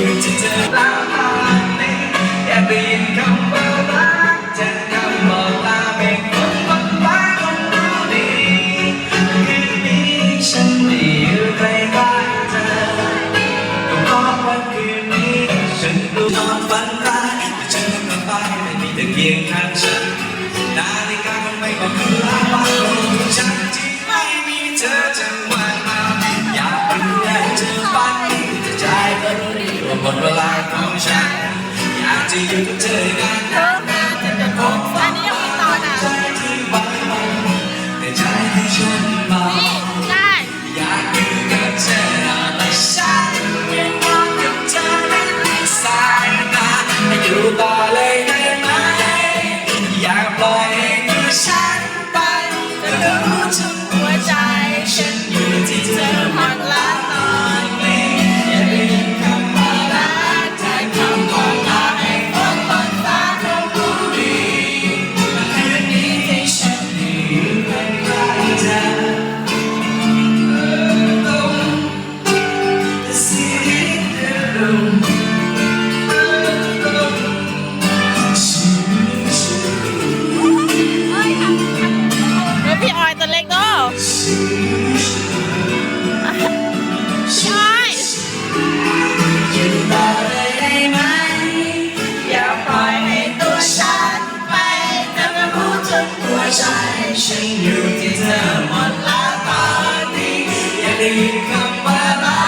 อยู่ที่เธอตามนี้แค่ได้ยินคำว่ารัจาคำบอกลาเป็นคนบนฟ้าคนรู้ดีคืนนี้ฉันได้อยู่ใกล้บ้านเธอก็เพราะว่าคืนนี้ฉันรู้นอนฝันร้แต่ฉันก็ไปไม่มีแต่เพียงข้างฉันนาน หมดเวลาของฉัน อยากจะอยู่กับเธอในนานนาจที่ยังมีต่อนะที่บางในใจที่ฉันมองอยากอยู่กับเธอและฉันยังกับเธอในสายตาอยู่ต่อเลยได้ไหมอยากปล่อยให้ฉันไปแต่รู้ทุกหัวใจฉันอยู่ที่เธอ ฉันอยู่ที่เธอหมดแล้วตอนนี้อย่ากได้ยินคำว่า